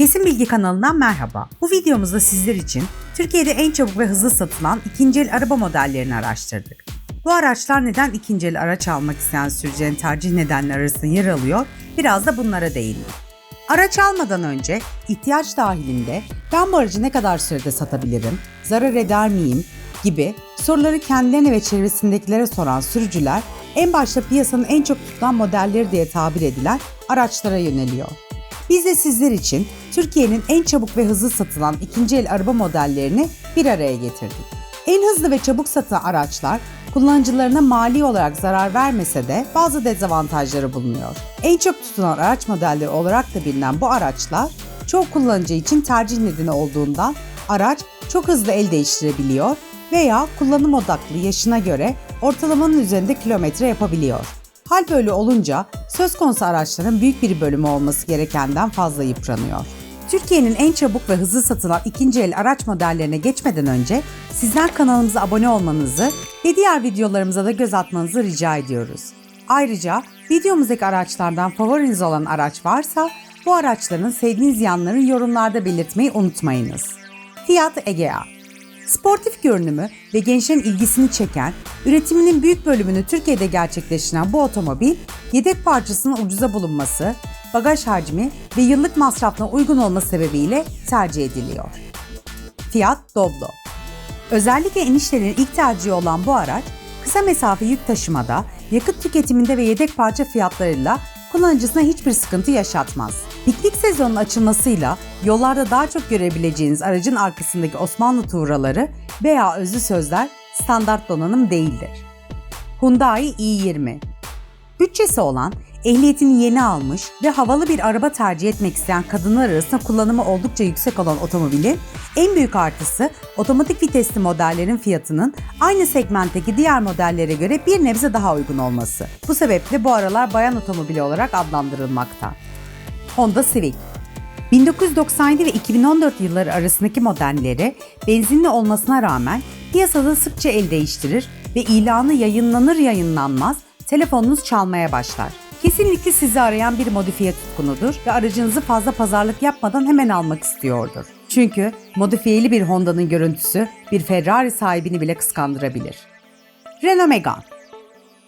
Kesin Bilgi kanalından merhaba. Bu videomuzda sizler için Türkiye'de en çabuk ve hızlı satılan ikinci el araba modellerini araştırdık. Bu araçlar neden ikinci el araç almak isteyen sürücülerin tercih nedenleri arasında yer alıyor? Biraz da bunlara değindik. Araç almadan önce ihtiyaç dahilinde ben bu aracı ne kadar sürede satabilirim, zarar eder miyim gibi soruları kendilerine ve çevresindekilere soran sürücüler en başta piyasanın en çok tutulan modelleri diye tabir edilen araçlara yöneliyor. Biz de sizler için Türkiye'nin en çabuk ve hızlı satılan ikinci el araba modellerini bir araya getirdik. En hızlı ve çabuk satılan araçlar kullanıcılarına mali olarak zarar vermese de bazı dezavantajları bulunuyor. En çok tutulan araç modelleri olarak da bilinen bu araçlar çoğu kullanıcı için tercih nedeni olduğundan araç çok hızlı el değiştirebiliyor veya kullanım odaklı yaşına göre ortalamanın üzerinde kilometre yapabiliyor. Hal böyle olunca söz konusu araçların büyük bir bölümü olması gerekenden fazla yıpranıyor. Türkiye'nin en çabuk ve hızlı satılan ikinci el araç modellerine geçmeden önce sizler kanalımıza abone olmanızı ve diğer videolarımıza da göz atmanızı rica ediyoruz. Ayrıca videomuzdaki araçlardan favoriniz olan araç varsa bu araçların sevdiğiniz yanlarını yorumlarda belirtmeyi unutmayınız. Fiat Egea Sportif görünümü ve gençlerin ilgisini çeken, üretiminin büyük bölümünü Türkiye'de gerçekleştiren bu otomobil, yedek parçasının ucuza bulunması, bagaj hacmi ve yıllık masrafına uygun olması sebebiyle tercih ediliyor. Fiat Doblo Özellikle enişlerin ilk tercihi olan bu araç, kısa mesafe yük taşımada, yakıt tüketiminde ve yedek parça fiyatlarıyla kullanıcısına hiçbir sıkıntı yaşatmaz. Piknik sezonunun açılmasıyla yollarda daha çok görebileceğiniz aracın arkasındaki Osmanlı tuğraları veya özlü sözler standart donanım değildir. Hyundai i20 Bütçesi olan, ehliyetini yeni almış ve havalı bir araba tercih etmek isteyen kadınlar arasında kullanımı oldukça yüksek olan otomobilin en büyük artısı otomatik vitesli modellerin fiyatının aynı segmentteki diğer modellere göre bir nebze daha uygun olması. Bu sebeple bu aralar bayan otomobili olarak adlandırılmakta. Honda Civic 1997 ve 2014 yılları arasındaki modelleri benzinli olmasına rağmen piyasada sıkça el değiştirir ve ilanı yayınlanır yayınlanmaz telefonunuz çalmaya başlar. Kesinlikle sizi arayan bir modifiye tutkunudur ve aracınızı fazla pazarlık yapmadan hemen almak istiyordur. Çünkü modifiyeli bir Honda'nın görüntüsü bir Ferrari sahibini bile kıskandırabilir. Renault Megane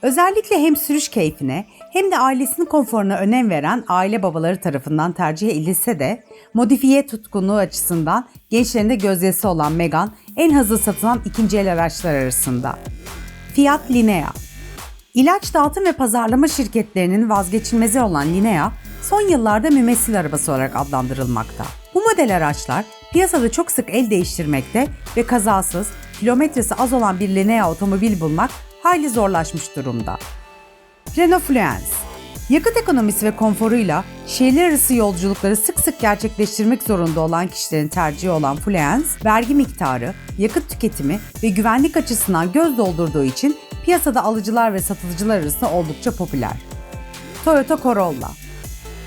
Özellikle hem sürüş keyfine hem de ailesinin konforuna önem veren aile babaları tarafından tercih edilse de modifiye tutkunluğu açısından gençlerinde gözdesi olan Megane en hızlı satılan ikinci el araçlar arasında. Fiat Linea İlaç dağıtım ve pazarlama şirketlerinin vazgeçilmezi olan Linea, son yıllarda mümessil arabası olarak adlandırılmakta. Bu model araçlar piyasada çok sık el değiştirmekte ve kazasız, kilometresi az olan bir Linea otomobil bulmak hayli zorlaşmış durumda. Renault Fluence Yakıt ekonomisi ve konforuyla şehirler arası yolculukları sık sık gerçekleştirmek zorunda olan kişilerin tercihi olan Fluence, vergi miktarı, yakıt tüketimi ve güvenlik açısından göz doldurduğu için piyasada alıcılar ve satıcılar arasında oldukça popüler. Toyota Corolla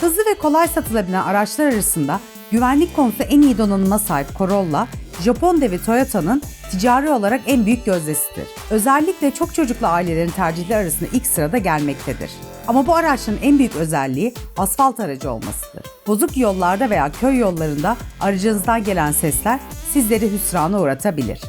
Hızlı ve kolay satılabilen araçlar arasında güvenlik konusu en iyi donanıma sahip Corolla, Japon devi Toyota'nın ticari olarak en büyük gözdesidir. Özellikle çok çocuklu ailelerin tercihleri arasında ilk sırada gelmektedir. Ama bu araçların en büyük özelliği asfalt aracı olmasıdır. Bozuk yollarda veya köy yollarında aracınızdan gelen sesler sizleri hüsrana uğratabilir.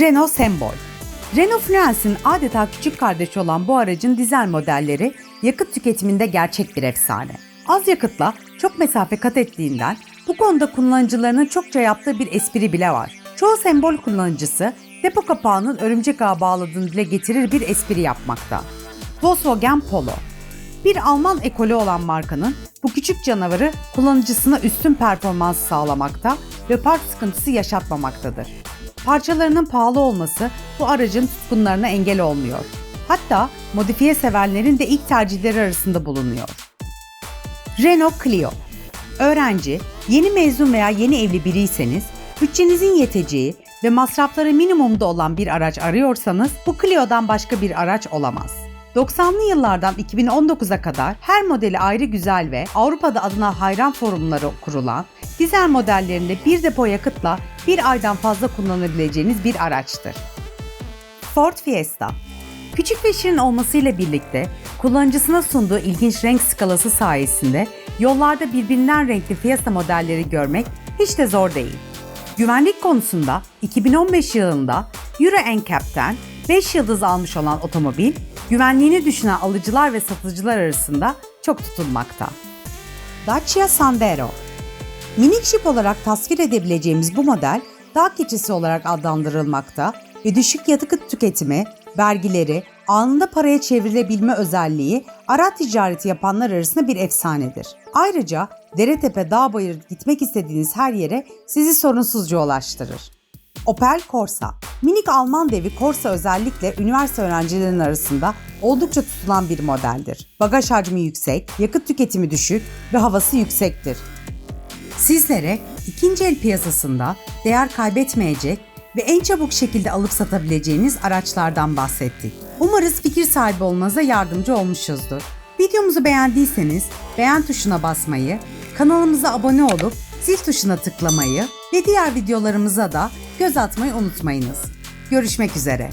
Renault Sembol Renault Fluence'in adeta küçük kardeşi olan bu aracın dizel modelleri yakıt tüketiminde gerçek bir efsane. Az yakıtla çok mesafe kat ettiğinden bu konuda kullanıcılarının çokça yaptığı bir espri bile var. Çoğu sembol kullanıcısı depo kapağının örümcek ağı bağladığını dile getirir bir espri yapmakta. Volkswagen Polo Bir Alman ekolü olan markanın bu küçük canavarı kullanıcısına üstün performans sağlamakta ve park sıkıntısı yaşatmamaktadır. Parçalarının pahalı olması bu aracın tutkunlarına engel olmuyor. Hatta modifiye sevenlerin de ilk tercihleri arasında bulunuyor. Renault Clio Öğrenci, yeni mezun veya yeni evli biriyseniz, bütçenizin yeteceği ve masrafları minimumda olan bir araç arıyorsanız bu Clio'dan başka bir araç olamaz. 90'lı yıllardan 2019'a kadar her modeli ayrı güzel ve Avrupa'da adına hayran forumları kurulan dizel modellerinde bir depo yakıtla bir aydan fazla kullanabileceğiniz bir araçtır. Ford Fiesta Küçük ve şirin olmasıyla birlikte kullanıcısına sunduğu ilginç renk skalası sayesinde yollarda birbirinden renkli Fiesta modelleri görmek hiç de zor değil. Güvenlik konusunda 2015 yılında Euro NCAP'ten 5 yıldız almış olan otomobil, güvenliğini düşünen alıcılar ve satıcılar arasında çok tutulmakta. Dacia Sandero Minik jip olarak tasvir edebileceğimiz bu model dağ keçisi olarak adlandırılmakta ve düşük yakıt tüketimi, vergileri, anında paraya çevrilebilme özelliği araç ticareti yapanlar arasında bir efsanedir. Ayrıca dere tepe dağ bayır gitmek istediğiniz her yere sizi sorunsuzca ulaştırır. Opel Corsa. Minik Alman devi Corsa özellikle üniversite öğrencilerinin arasında oldukça tutulan bir modeldir. Bagaj hacmi yüksek, yakıt tüketimi düşük ve havası yüksektir. Sizlere ikinci el piyasasında değer kaybetmeyecek ve en çabuk şekilde alıp satabileceğiniz araçlardan bahsettik. Umarız fikir sahibi olmanıza yardımcı olmuşuzdur. Videomuzu beğendiyseniz beğen tuşuna basmayı, kanalımıza abone olup zil tuşuna tıklamayı ve diğer videolarımıza da göz atmayı unutmayınız. Görüşmek üzere.